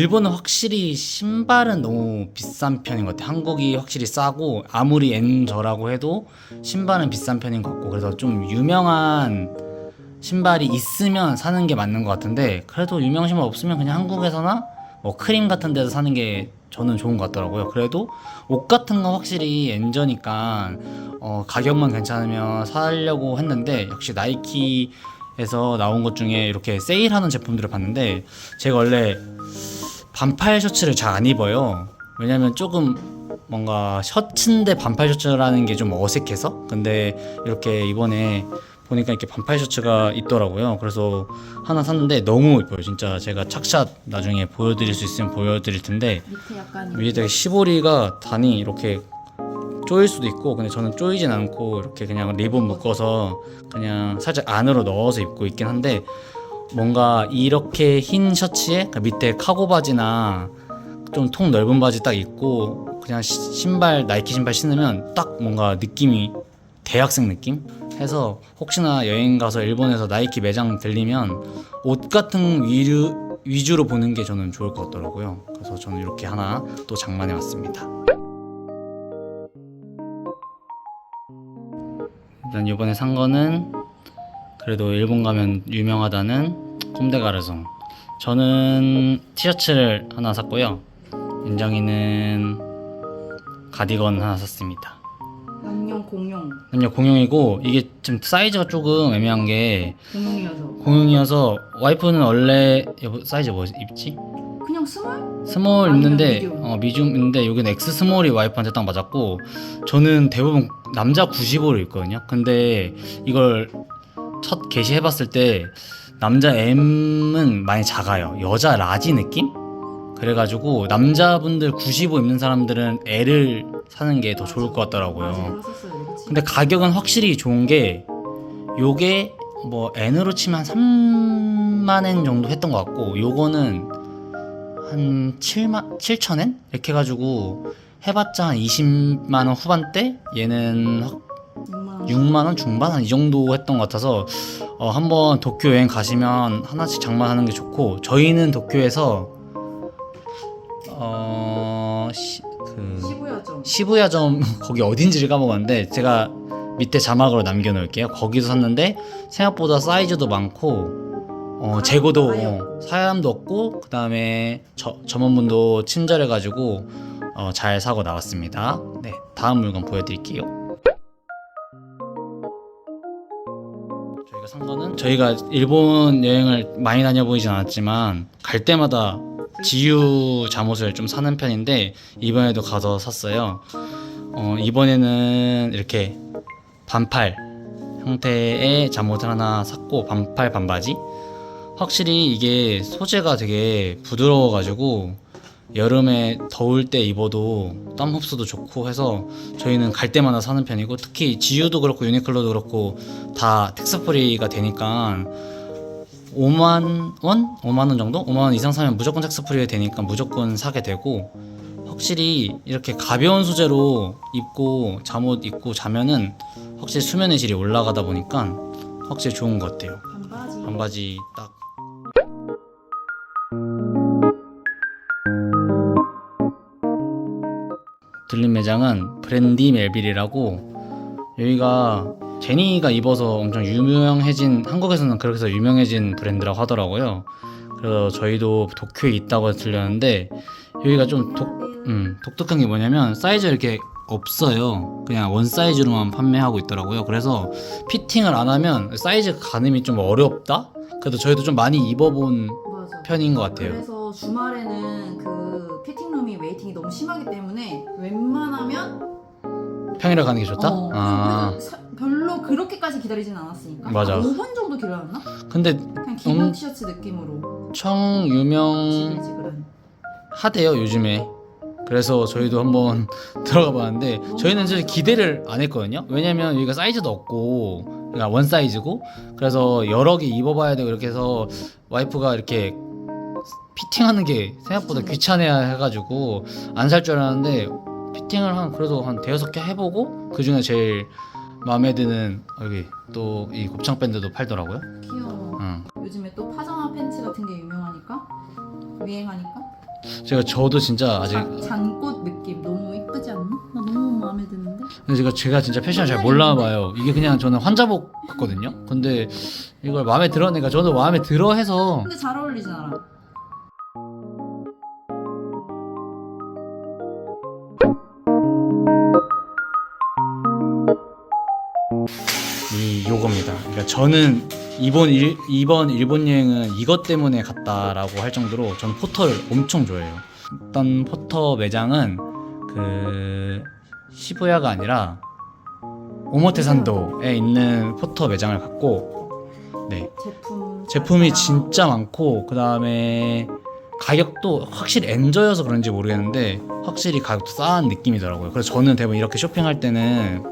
일본은 확실히 신발은 너무 비싼 편인 것 같아요. 한국이 확실히 싸고 아무리 N저라고 해도 신발은 비싼 편인 것 같고 그래서 좀 유명한 신발이 있으면 사는 게 맞는 것 같은데 그래도 유명 신발 없으면 그냥 한국에서나 뭐 크림 같은 데서 사는 게 저는 좋은 것 같더라고요. 그래도 옷 같은 거 확실히 N저니까 어, 가격만 괜찮으면 사려고 했는데 역시 나이키 에서 나온 것 중에 이렇게 세일하는 제품들을 봤는데 제가 원래 반팔 셔츠를 잘 안 입어요. 왜냐면 조금 뭔가 셔츠인데 반팔 셔츠라는 게 좀 어색해서 근데 이렇게 이번에 보니까 이렇게 반팔 셔츠가 있더라고요. 그래서 하나 샀는데 너무 이뻐요. 진짜 제가 착샷 나중에 보여드릴 수 있으면 보여드릴 텐데 밑에 약간 위에 되게 시보리가 단이 이렇게 쪼일 수도 있고 근데 저는 쪼이진 않고 이렇게 그냥 리본 묶어서 그냥 살짝 안으로 넣어서 입고 있긴 한데 뭔가 이렇게 흰 셔츠에 그 밑에 카고 바지나 좀 통 넓은 바지 딱 입고 그냥 시- 신발 나이키 신발 신으면 딱 뭔가 느낌이 대학생 느낌? 해서 혹시나 여행 가서 일본에서 나이키 매장 들리면 옷 같은 위주, 위주로 보는 게 저는 좋을 것 같더라고요. 그래서 저는 이렇게 하나 또 장만해 왔습니다. 일단 이번에 산 거는 그래도 일본 가면 유명하다는 꼼데가르송 저는 티셔츠를 하나 샀고요 윤정이는 가디건 하나 샀습니다 남용 공용 그냥 공용이고 이게 좀 사이즈가 조금 애매한 게 공용이어서 공용이어서 와이프는 원래 여보 사이즈 뭐 입지? 그냥 스몰? 스몰 아니면 입는데 미디움. 어 미디움인데 여기는 X 스몰이 와이프한테 딱 맞았고 저는 대부분 남자 95를 입거든요. 근데 이걸 첫 게시해봤을 때 남자 M은 많이 작아요. 여자 라지 느낌? 그래가지고 남자분들 95 입는 사람들은 L을 사는 게 더 좋을 것 같더라고요. 근데 가격은 확실히 좋은 게 요게 뭐 N으로 치면 한 3만 엔 정도 했던 것 같고 요거는 한 7만 7천 엔 이렇게 해가지고 해봤자 한 20만 원 후반대 얘는 확 6만원 6만 원 중반 한 이 정도 했던 것 같아서 어, 한번 도쿄 여행 가시면 하나씩 장만하는 게 좋고 저희는 도쿄에서 어, 시, 그 시부야점 시부야점 거기 어딘지를 까먹었는데 제가 밑에 자막으로 남겨놓을게요. 거기서 샀는데 생각보다 사이즈도 많고 어, 재고도 어, 사람도 없고 그 다음에 점원분도 친절해가지고 어, 잘 사고 나왔습니다. 네, 다음 물건 보여드릴게요. 산 거는 저희가 일본 여행을 많이 다녀보이진 않았지만 갈 때마다 지유 잠옷을 좀 사는 편인데 이번에도 가서 샀어요. 어, 이번에는 이렇게 반팔 형태의 잠옷을 하나 샀고 반팔 반바지. 확실히 이게 소재가 되게 부드러워가지고 여름에 더울 때 입어도 땀 흡수도 좋고 해서 저희는 갈 때마다 사는 편이고 특히 지유도 그렇고 유니클로도 그렇고 다 텍스프리가 되니까 5만 원? 5만 원 정도? 5만 원 이상 사면 무조건 텍스프리가 되니까 무조건 사게 되고 확실히 이렇게 가벼운 소재로 입고 잠옷 입고 자면은 확실히 수면의 질이 올라가다 보니까 확실히 좋은 것 같아요. 반바지 반바지 딱 들린 매장은 브랜디 멜빌이라고 여기가 제니가 입어서 엄청 유명해진 한국에서는 그렇게 해서 유명해진 브랜드라고 하더라고요. 그래서 저희도 도쿄에 있다고 들렸는데 여기가 좀 독, 음, 독특한 게 뭐냐면 사이즈 이렇게 없어요. 그냥 원 사이즈로만 판매하고 있더라고요. 그래서 피팅을 안 하면 사이즈 가늠이 좀 어렵다. 그래도 저희도 좀 많이 입어본 맞아 편인 것 같아요. 그래서 주말에는 그 피팅룸이 웨이팅이 너무 심하기 때문에 웬만하면 평일에 가는 게 좋다. 어, 아, 사- 별로 그렇게까지 기다리진 않았으니까 맞아. 한 5분 정도 기다렸나? 근데 그냥 기본 음. 티셔츠 느낌으로 엄청 유명 지글지글한 하대요 요즘에 그래서 저희도 한번 들어가 봤는데 저희는 사실 기대를 안 했거든요 왜냐면 여기가 사이즈도 없고 그러니까 원 사이즈고 그래서 여러 개 입어봐야 되고 이렇게 해서 와이프가 이렇게 피팅하는 게 생각보다 귀찮아야 해가지고 안 살 줄 알았는데 피팅을 한 그래도 한 대여섯 개 해보고 그 중에 제일 마음에 드는 여기 또 이 곱창 밴드도 팔더라고요 귀여워 응. 요즘에 또 파자마 팬츠 같은 게 유명하니까 유행하니까 제가 저도 진짜 아직 장, 장꽃 느낌 너무 이쁘지 않나? 나 너무 마음에 드는데? 근데 제가 제가 진짜 패션을 잘 몰라 봐요. 이게 그냥 저는 환자복 같거든요. 근데 이걸 마음에 들어니까 저도 마음에 들어 해서 근데 잘 어울리진 않아 그러니까 저는 이번 일, 이번 일본 여행은 이것 때문에 갔다라고 할 정도로 저는 포터를 엄청 좋아해요. 일단 포터 매장은 그 시부야가 아니라 오모테산도에 있는 포터 매장을 갔고 네 제품 제품이 진짜 많고 그 다음에 가격도 확실히 엔저여서 그런지 모르겠는데 확실히 가격도 싼 느낌이더라고요. 그래서 저는 대부분 이렇게 쇼핑할 때는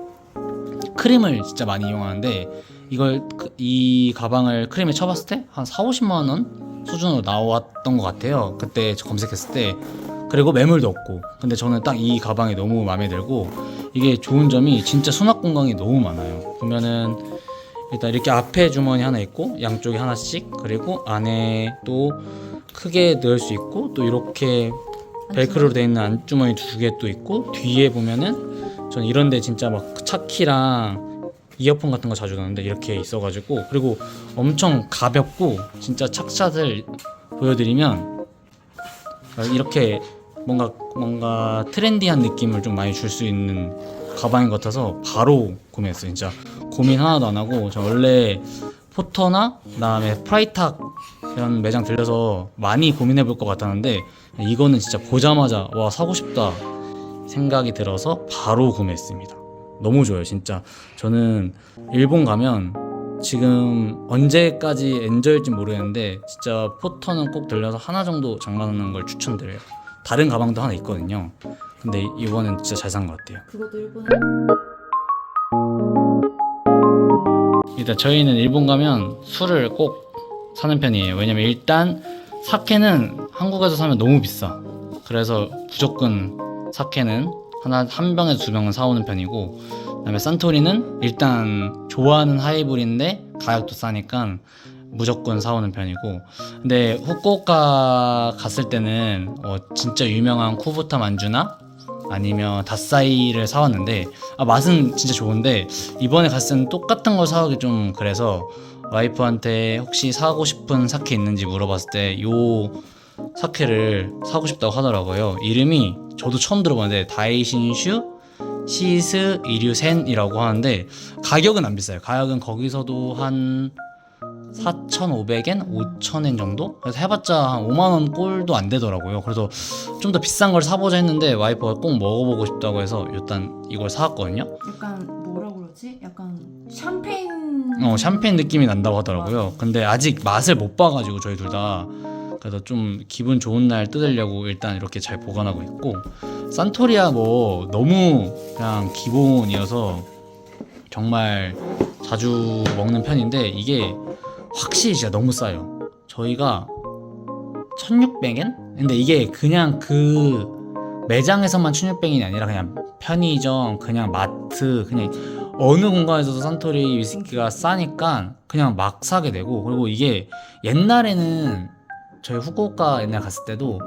크림을 진짜 많이 이용하는데 이걸 그- 이 가방을 크림에 쳐봤을 때 한 4, 50만 원 수준으로 나왔던 것 같아요. 그때 저 검색했을 때 그리고 매물도 없고 근데 저는 딱 이 가방이 너무 마음에 들고 이게 좋은 점이 진짜 수납 공간이 너무 많아요. 보면은 일단 이렇게 앞에 주머니 하나 있고 양쪽에 하나씩 그리고 안에 또 크게 넣을 수 있고 또 이렇게 벨크로로 되어 있는 안주머니 두 개 또 있고 뒤에 보면은 저는 이런데 진짜 막 차키랑 이어폰 같은 거 자주 넣는데 이렇게 있어가지고 그리고 엄청 가볍고 진짜 착샷을 보여드리면 이렇게 뭔가 뭔가 트렌디한 느낌을 좀 많이 줄 수 있는 가방인 것 같아서 바로 구매했어요 진짜 고민 하나도 안 하고 저 원래 포터나 그다음에 프라이탁 이런 매장 들려서 많이 고민해 볼 것 같았는데 이거는 진짜 보자마자 와 사고 싶다 생각이 들어서 바로 구매했습니다. 너무 좋아요, 진짜. 저는 일본 가면 지금 언제까지 엔저일지 모르겠는데 진짜 포터는 꼭 들려서 하나 정도 장만하는 걸 추천드려요. 다른 가방도 하나 있거든요. 근데 이번엔 진짜 잘 산 것 같아요. 그것도 일본에 일단 저희는 일본 가면 술을 꼭 사는 편이에요. 왜냐면 일단 사케는 한국에서 사면 너무 비싸. 그래서 무조건 사케는 하나 한 병에서 두 병은 사오는 편이고, 그다음에 산토리는 일단 좋아하는 하이볼인데 가격도 싸니까 무조건 사오는 편이고, 근데 후쿠오카 갔을 때는 어, 진짜 유명한 쿠부타 만주나? 아니면 다사이를 사왔는데 아, 맛은 진짜 좋은데 이번에 갔을 때는 똑같은 걸 사오기 좀 그래서 와이프한테 혹시 사고 싶은 사케 있는지 물어봤을 때 요 사케를 사고 싶다고 하더라고요. 이름이 저도 처음 들어봤는데 다이신슈 시스 이류센이라고 하는데 가격은 안 비싸요. 가격은 거기서도 한 4,500엔, 5,000엔 정도? 그래서 해봤자 한 5만 원 꼴도 안 되더라고요. 그래서 좀 더 비싼 걸 사보자 했는데 와이프가 꼭 먹어보고 싶다고 해서 일단 이걸 사왔거든요. 약간 뭐라 그러지? 약간 샴페인 어 샴페인 느낌이 난다고 하더라고요. 근데 아직 맛을 못 봐가지고 저희 둘 다 그래서 좀 기분 좋은 날 뜯으려고 일단 이렇게 잘 보관하고 있고 산토리아 뭐 너무 그냥 기본이어서 정말 자주 먹는 편인데 이게 확실히 진짜 너무 싸요. 저희가 1600엔? 근데 이게 그냥 그 매장에서만 1600엔이 아니라 그냥 편의점, 그냥 마트, 그냥 어느 공간에서도 산토리 위스키가 싸니까 그냥 막 사게 되고 그리고 이게 옛날에는 저희 후쿠오카 옛날 갔을 때도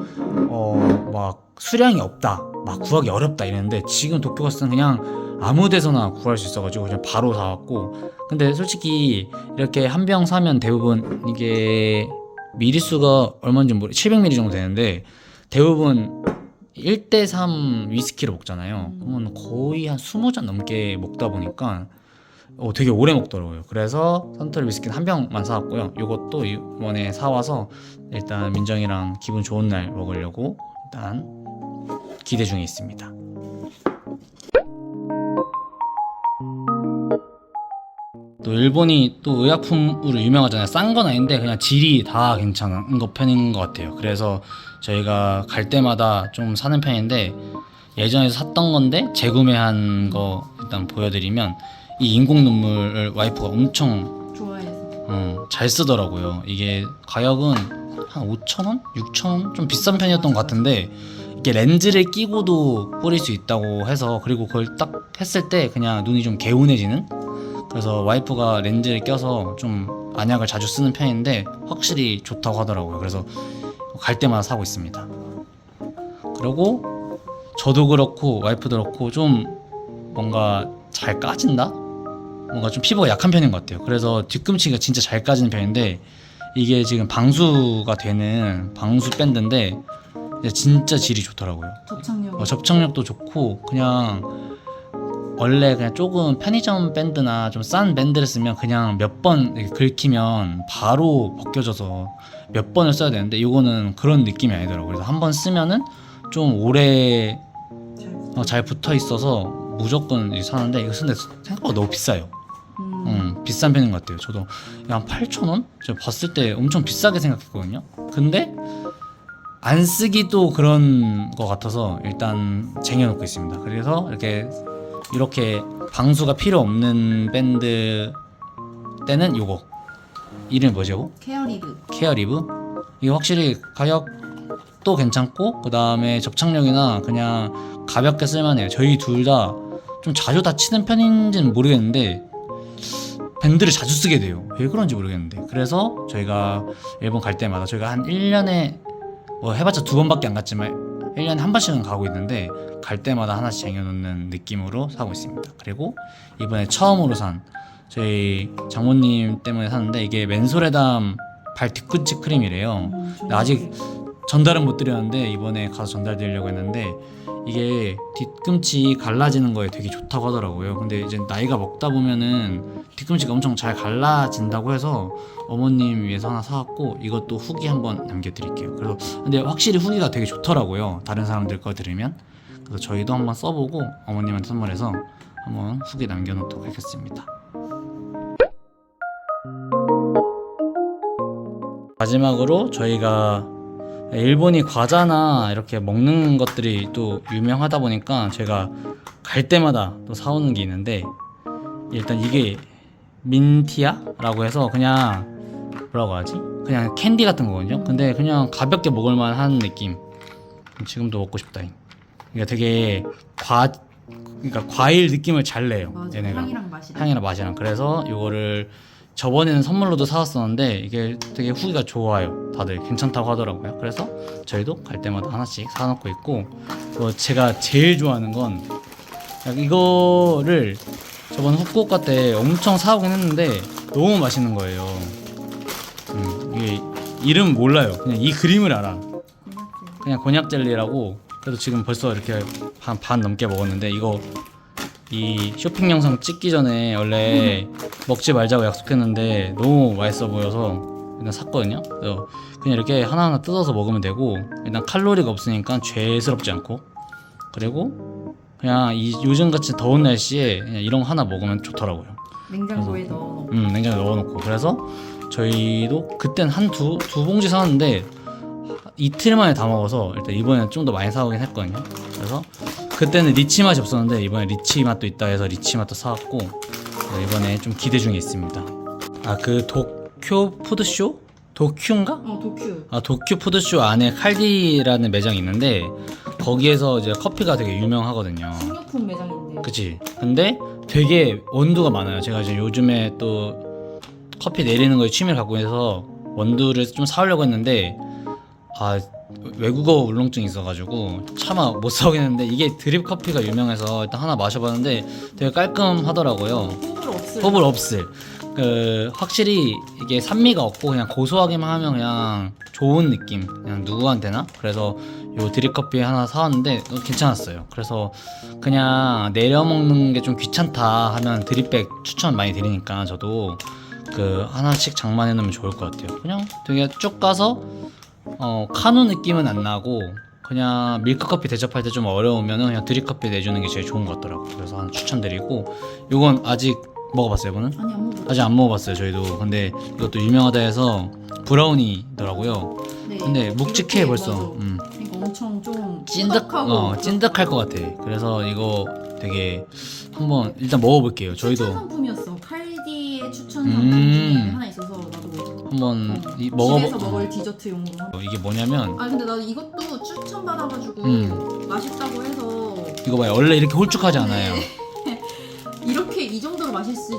어 막 수량이 없다 막 구하기 어렵다 이랬는데 지금 도쿄 갔을 때는 그냥 아무 데서나 구할 수 있어가지고 그냥 바로 사왔고 근데 솔직히 이렇게 한 병 사면 대부분 이게 미리수가 얼마인지 모르 700ml 정도 되는데 대부분 1대3 위스키를 먹잖아요. 그러면 거의 한 20잔 넘게 먹다 보니까 어, 되게 오래 먹더라고요. 그래서 산토리 위스키는 한 병만 사왔고요. 이것도 이번에 사와서 일단 민정이랑 기분 좋은 날 먹으려고 일단 기대 중에 있습니다. 또 일본이 또 의약품으로 유명하잖아요. 싼 건 아닌데 그냥 질이 다 괜찮은 거 편인 것 같아요. 그래서 저희가 갈 때마다 좀 사는 편인데 예전에 샀던 건데 재구매한 거 일단 보여드리면 이 인공 눈물을 와이프가 엄청 좋아해서 어, 잘 쓰더라고요. 이게 가격은 한 5,000원? 6,000원? 좀 비싼 편이었던 것 같은데 이게 렌즈를 끼고도 뿌릴 수 있다고 해서 그리고 그걸 딱 했을 때 그냥 눈이 좀 개운해지는 그래서 와이프가 렌즈를 껴서 좀 안약을 자주 쓰는 편인데 확실히 좋다고 하더라고요. 그래서 갈 때마다 사고 있습니다. 그리고 저도 그렇고 와이프도 그렇고 좀 뭔가 잘 까진다? 뭔가 좀 피부가 약한 편인 것 같아요. 그래서 뒤꿈치가 진짜 잘 까지는 편인데 이게 지금 방수가 되는 방수 밴드인데 진짜 질이 좋더라고요. 접착력. 어, 접착력도 좋고 그냥 원래 그냥 조금 편의점 밴드나 좀 싼 밴드를 쓰면 그냥 몇 번 긁히면 바로 벗겨져서 몇 번을 써야 되는데 이거는 그런 느낌이 아니더라고요. 그래서 한 번 쓰면은 좀 오래 잘 어, 잘 붙어 있어서 무조건 사는데 이거 근데 생각보다 너무 비싸요. 음. 음, 비싼 편인 것 같아요. 저도 한 8,000원? 제가 봤을 때 엄청 비싸게 생각했거든요. 근데 안 쓰기도 그런 것 같아서 일단 쟁여놓고 있습니다. 그래서 이렇게 이렇게 방수가 필요 없는 밴드 때는 요거 이름이 뭐죠? 케어리브. 케어리브 이게 확실히 가격도 괜찮고 그 다음에 접착력이나 그냥 가볍게 쓸만해요. 저희 둘 다 좀 자주 다치는 편인지는 모르겠는데 밴드를 자주 쓰게 돼요. 왜 그런지 모르겠는데 그래서 저희가 일본 갈 때마다 저희가 한 1년에 뭐 해봤자 두 번밖에 안 갔지만 1년에 한 번씩은 가고 있는데 갈 때마다 하나씩 쟁여놓는 느낌으로 사고 있습니다. 그리고 이번에 처음으로 산 저희 장모님 때문에 샀는데 이게 맨솔에담 발 뒤꿈치 크림이래요. 음, 나 아직 전달은 못 드렸는데 이번에 가서 전달드리려고 했는데 이게 뒤꿈치 갈라지는 거에 되게 좋다고 하더라고요. 근데 이제 나이가 먹다 보면은 뒤꿈치가 엄청 잘 갈라진다고 해서 어머님 위해서 하나 사왔고 이것도 후기 한번 남겨드릴게요. 그래서 근데 확실히 후기가 되게 좋더라고요. 다른 사람들 거 들으면 그래서 저희도 한번 써보고 어머님한테 선물해서 한번 후기 남겨놓도록 하겠습니다. 마지막으로 저희가 일본이 과자나 이렇게 먹는 것들이 또 유명하다 보니까 제가 갈 때마다 또 사오는 게 있는데 일단 이게 민티아라고 해서 그냥 뭐라고 하지? 그냥 캔디 같은 거거든요. 근데 그냥 가볍게 먹을 만한 느낌. 지금도 먹고 싶다. 이게 되게 과 그러니까 과일 느낌을 잘 내요. 맞아. 얘네가. 향이랑 맛이. 향이랑 맛이랑 그래서 이거를 저번에는 선물로도 사왔었는데 이게 되게 후기가 좋아요. 다들 괜찮다고 하더라고요. 그래서 저희도 갈 때마다 하나씩 사놓고 있고 뭐 제가 제일 좋아하는 건 이거를 저번 후쿠오카 때 엄청 사오긴 했는데 너무 맛있는 거예요. 음, 이게 이름 몰라요. 그냥 이 그림을 알아. 그냥 곤약 젤리라고 그래도 지금 벌써 이렇게 한반 넘게 먹었는데 이거 이 쇼핑 영상 찍기 전에 원래 먹지 말자고 약속했는데 너무 맛있어 보여서 일단 샀거든요. 그래서 그냥 이렇게 하나하나 뜯어서 먹으면 되고 일단 칼로리가 없으니까 죄스럽지 않고 그리고 그냥 이 요즘 같이 더운 날씨에 그냥 이런 거 하나 먹으면 좋더라고요. 냉장고에 넣어놓고. 음, 냉장고에 넣어놓고 그래서 저희도 그땐 한 두 두 봉지 사왔는데 이틀 만에 다 먹어서 일단 이번에는 좀더 많이 사오긴 했거든요. 그래서 그때는 리치 맛이 없었는데 이번에 리치 맛도 있다 해서 리치 맛도 사왔고 네, 이번에 좀 기대 중에 있습니다. 아 그 도쿄 푸드쇼? 도쿄인가? 어 도큐. 아 도쿄 푸드쇼 안에 칼디라는 매장이 있는데 거기에서 이제 커피가 되게 유명하거든요. 식료품 매장인데. 그치. 근데 되게 원두가 많아요. 제가 지금 요즘에 또 커피 내리는 거에 취미를 갖고 있어서 원두를 좀 사오려고 했는데 아 외국어 울렁증이 있어가지고 차마 못 사오겠는데 이게 드립 커피가 유명해서 일단 하나 마셔봤는데 되게 깔끔하더라고요. 호불 없을. 허블 없을. 그 확실히 이게 산미가 없고 그냥 고소하기만 하면 그냥 좋은 느낌. 그냥 누구한테나. 그래서 요 드립 커피 하나 사왔는데 어, 괜찮았어요. 그래서 그냥 내려 먹는 게 좀 귀찮다 하면 드립백 추천 많이 드리니까 저도 그 하나씩 장만해 놓으면 좋을 것 같아요. 그냥 되게 쭉 가서 어 카누 느낌은 안 나고 그냥 밀크 커피 대접할 때 좀 어려우면은 그냥 드립 커피 내주는 게 제일 좋은 것 같더라고. 요 그래서 하나 추천드리고 요건 아직 먹어봤어요, 이거는? 아니 안 먹어. 아직 안 먹어봤어요, 저희도. 근데 이것도 유명하다 해서 브라우니더라고요. 네, 근데 묵직해 이렇게 벌써. 음. 그러니까 엄청 좀 찐득, 찐득하고 어, 찐득할 것 같아. 그래서 이거 되게 한번 일단 먹어볼게요. 추천 저희도 상품이었어. 칼디의 추천 음. 상품 중에 하나 나도 한번 이 집에서 먹어보. 먹을 디저트용으로. 한- 이게 뭐냐면 아 근데 나 이것도 추천 받아가지고 음. 맛있다고 해서 이거 봐요. 원래 이렇게 홀쭉하지 않아요. 네. 이렇게 이 정도로 맛있을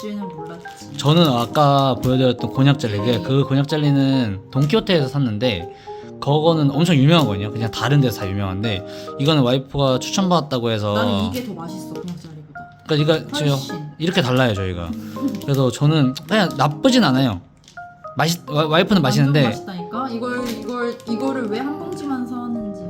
줄은 몰랐지. 저는 아까 보여드렸던 곤약 젤리인데 그 곤약 젤리는 돈키호테에서 샀는데 그거는 엄청 유명하거든요. 그냥 다른 데서 다 유명한데 이거는 와이프가 추천받았다고 해서 나는 이게 더 맛있어 그냥 쌀이보다. 그러니까 이거 지금 훨씬. 이렇게 달라요 저희가. 그래서 저는 그냥 나쁘진 않아요. 와- 와이프는 맛있는데 맛있다니까. 이걸 이걸 이거를 왜 한 봉지만 사왔는지.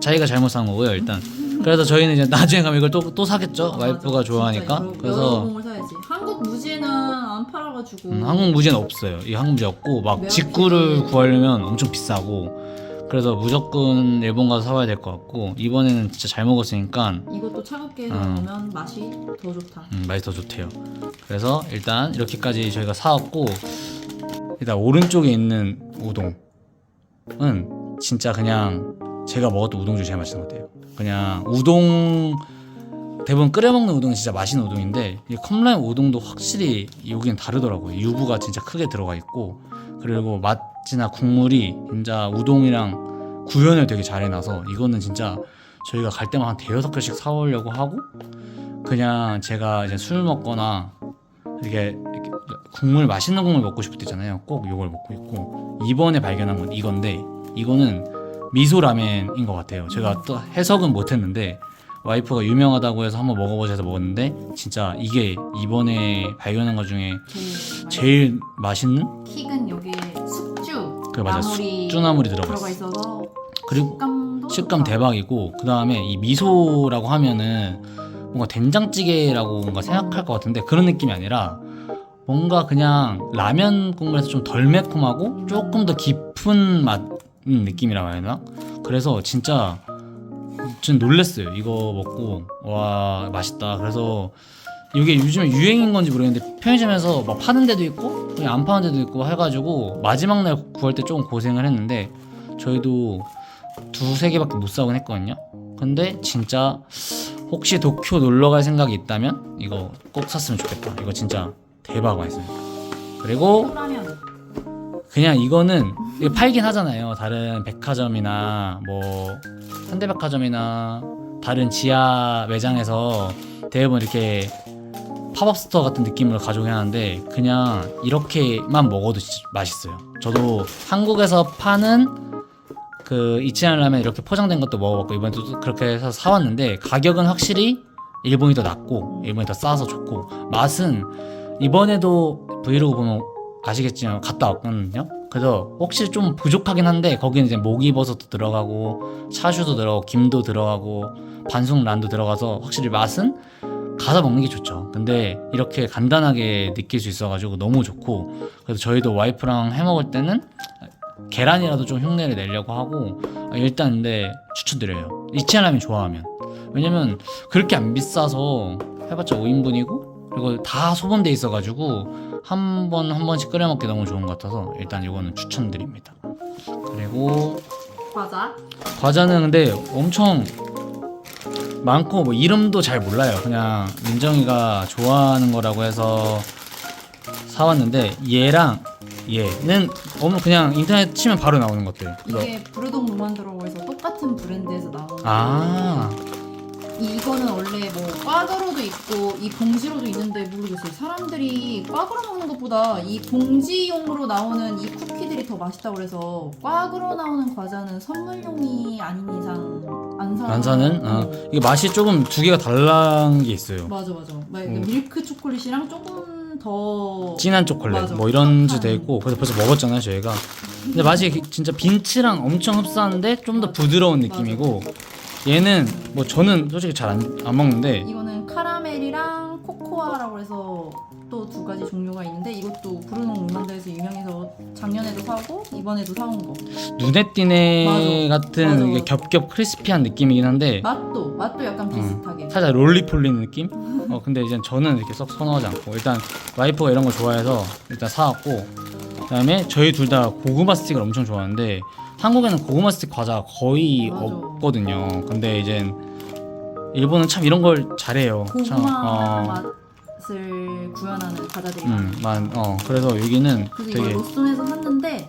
자기가 잘못 산 거고요 일단. 그래서 저희는 이제 나중에 가면 이걸 또 또 사겠죠. 아, 와이프가 맞아. 좋아하니까. 진짜 여러- 여러 그래서 봉을 사야지. 한국 무지는 안 팔아가지고. 음, 한국 무제는 없어요. 이 한국 무제 없고 막. 직구를 구하려면 엄청 비싸고. 그래서 무조건 일본 가서 사와야 될 것 같고 이번에는 진짜 잘 먹었으니까 이것도 차갑게 해서 음. 먹으면 맛이 더 좋다. 음, 맛이 더 좋대요. 그래서 일단 이렇게까지 저희가 사왔고 일단 오른쪽에 있는 우동은 진짜 그냥 제가 먹었던 우동 중에 제일 맛있는 것 같아요. 그냥 우동 대부분 끓여 먹는 우동은 진짜 맛있는 우동인데 이 컵라면 우동도 확실히 여기는 다르더라고요. 유부가 진짜 크게 들어가 있고 그리고 맛이나 국물이 진짜 우동이랑 구현을 되게 잘 해놔서 이거는 진짜 저희가 갈 때마다 한 대여섯 개씩 사오려고 하고 그냥 제가 이제 술 먹거나 이렇게 국물 맛있는 국물 먹고 싶을 때 있잖아요. 꼭 이걸 먹고 있고 이번에 발견한 건 이건데 이거는 미소 라멘인 것 같아요. 제가 또 해석은 못했는데 와이프가 유명하다고 해서 한번 먹어보자 해서 먹었는데 진짜 이게 이번에 발견한 것 중에 제일 맛있- 제일 맛있는 킥은 여기에 숙주. 그 맞아 나물이 쑥주나물이 들어가 들어가 있어. 그리고 식감도 식감. 대박이고 그 다음에 이 미소라고 하면은 뭔가 된장찌개라고 뭔가 생각할 것 같은데 그런 느낌이 아니라 뭔가 그냥 라면 국물에서 좀 덜 매콤하고 조금 더 깊은 맛 음, 느낌이라고 해야 되나? 그래서 진짜 전 놀랬어요 이거 먹고 와 맛있다 그래서 이게 요즘에 유행인 건지 모르겠는데 편의점에서 막 파는 데도 있고 그냥 안 파는 데도 있고 해가지고 마지막 날 구할 때 조금 고생을 했는데 저희도 두세 개밖에 못 사곤 했거든요. 근데 진짜 혹시 도쿄 놀러 갈 생각이 있다면 이거 꼭 샀으면 좋겠다. 이거 진짜 대박 맛있어요. 그리고. 그냥 이거는 이거 팔긴 하잖아요. 다른 백화점이나 뭐 현대백화점이나 다른 지하 매장에서 대부분 이렇게 팝업 스토어 같은 느낌으로 가져오긴 하는데 그냥 이렇게만 먹어도 진짜 맛있어요. 저도 한국에서 파는 그 이치란 라면 이렇게 포장된 것도 먹어봤고 이번에 또 그렇게 해서 사왔는데 가격은 확실히 일본이 더 낫고 일본이 더 싸서 좋고 맛은 이번에도 브이로그 보면 아시겠지만 갔다 왔거든요. 그래서 혹시 좀 부족하긴 한데 거기는 이제 목이버섯도 들어가고 차슈도 들어가고 김도 들어가고 반숙란도 들어가서 확실히 맛은 가서 먹는 게 좋죠. 근데 이렇게 간단하게 느낄 수 있어가지고 너무 좋고 그래서 저희도 와이프랑 해 먹을 때는 계란이라도 좀 흉내를 내려고 하고 일단 근데 추천드려요. 이치라면 좋아하면 왜냐면 그렇게 안 비싸서 해봤자 5인분이고 그리고 다 소분돼 있어가지고 한 번 한 번씩 끓여 먹기 너무 좋은 것 같아서 일단 이거는 추천드립니다. 그리고 과자. 과자는 근데 엄청 많고 뭐 이름도 잘 몰라요. 그냥 민정이가 좋아하는 거라고 해서 사왔는데 얘랑 얘는 어머 그냥 인터넷 치면 바로 나오는 것들. 이게 로만드라고 해서 똑같은 브랜드에서 나온 아 이거는 원래 뭐 꽈으로도 있고 이 봉지로도 있는데 모르겠어요. 사람들이 꽈으로 먹는 것보다 이 봉지용으로 나오는 이 쿠키들이 더 맛있다고 그래서 꽈으로 나오는 과자는 선물용이 아닌 이상 안 사. 안 사는 어. 이게 맛이 조금 두 개가 다른 게 있어요. 맞아 맞아. 막 음. 밀크 초콜릿이랑 조금 더 진한 초콜릿 맞아. 뭐 이런 주 촉촉한. 돼 있고 그래서 벌써 먹었잖아요 저희가 근데 맛이 진짜 빈치랑 엄청 흡사한데 좀 더 부드러운 느낌이고 얘는 뭐 저는 솔직히 잘 안 안 먹는데 이거는 카라멜이랑 코코아라고 해서 또 두 가지 종류가 있는데 이것도 브루노 로만드에서 유명해서 작년에도 사고 이번에도 사온 거. 눈에 띄네 맞아. 같은 맞아. 이게 겹겹 크리스피한 느낌이긴 한데 맛도 맛도 약간 비슷하게. 음, 살짝 롤리폴리 느낌? 어 근데 이제 저는 이렇게 썩 선호하지 않고 일단 와이프가 이런 거 좋아해서 일단 사왔고 그다음에 저희 둘 다 고구마 스틱을 엄청 좋아하는데 한국에는 고구마 스틱 과자 거의 맞아. 없거든요. 근데 이제 일본은 참 이런 걸 잘해요. 참, 고구마 어, 맛을 구현하는 과자들이 음, 많아요. 만, 어, 그래서 여기는 그래서 이걸 되게 로스톤에서 샀는데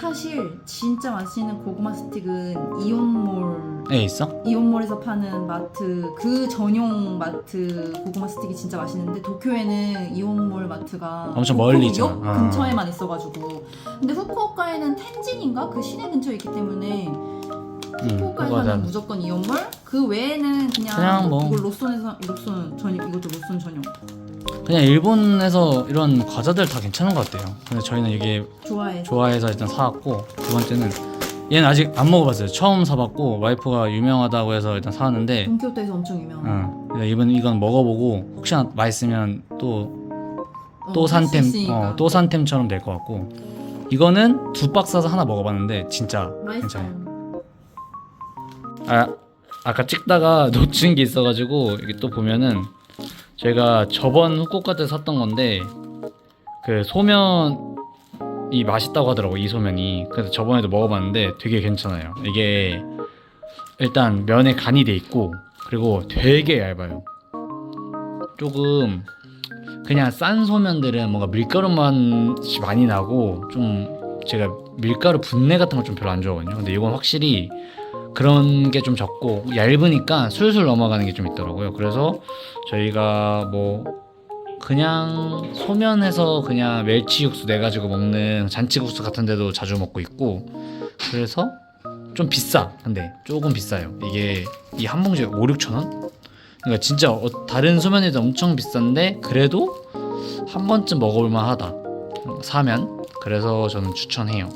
사실 진짜 맛있는 고구마 스틱은 이온몰 에 있어? 이온몰에서 파는 마트 그 전용 마트 고구마 스틱이 진짜 맛있는데 도쿄에는 이온몰 마트가 엄청 멀리 도쿄역 있잖아. 아. 근처에만 있어가지고 근데 후쿠오카에는 텐진인가 그 시내 근처에 있기 때문에 응. 후쿠오카에서는 그거는 무조건 이온몰 그 외에는 그냥, 그냥 뭐. 이걸 로손에서 로손 전용 이것도 로손 전용 그냥 일본에서 이런 과자들 다 괜찮은 것 같아요. 근데 저희는 이게 좋아해서 좋아해서 일단 사왔고 두 번째는 얘는 아직 안 먹어봤어요. 처음 사봤고 와이프가 유명하다고 해서 일단 사왔는데 동키호테에서 엄청 유명한 응. 근데 이번 이건 먹어보고 혹시나 맛있으면 또또 어, 할수 산템 있으니까. 어, 또 산템처럼 될 것 같고 이거는 두 박스 사서 하나 먹어봤는데 진짜 맛있어 괜찮아요. 아 아까 찍다가 놓친 게 있어가지고 여기 또 보면은 제가 저번 후쿠오카 때 샀던 건데 그 소면이 맛있다고 하더라고 이 소면이. 그래서 저번에도 먹어봤는데 되게 괜찮아요. 이게 일단 면에 간이 돼 있고 그리고 되게 얇아요. 조금 그냥 싼 소면들은 뭔가 밀가루 맛이 많이 나고 좀 제가 밀가루 분내 같은 걸 좀 별로 안 좋아하거든요. 근데 이건 확실히 그런 게 좀 적고 얇으니까 술술 넘어가는 게 좀 있더라고요. 그래서 저희가 뭐 그냥 소면해서 그냥 멸치 육수 내 가지고 먹는 잔치국수 같은 데도 자주 먹고 있고 그래서 좀 비싸. 근데 조금 비싸요. 이게 이 한 봉지에 5, 6천 원? 그러니까 진짜 어- 다른 소면에도 엄청 비싼데 그래도 한 번쯤 먹어볼 만 하다. 사면 그래서 저는 추천해요.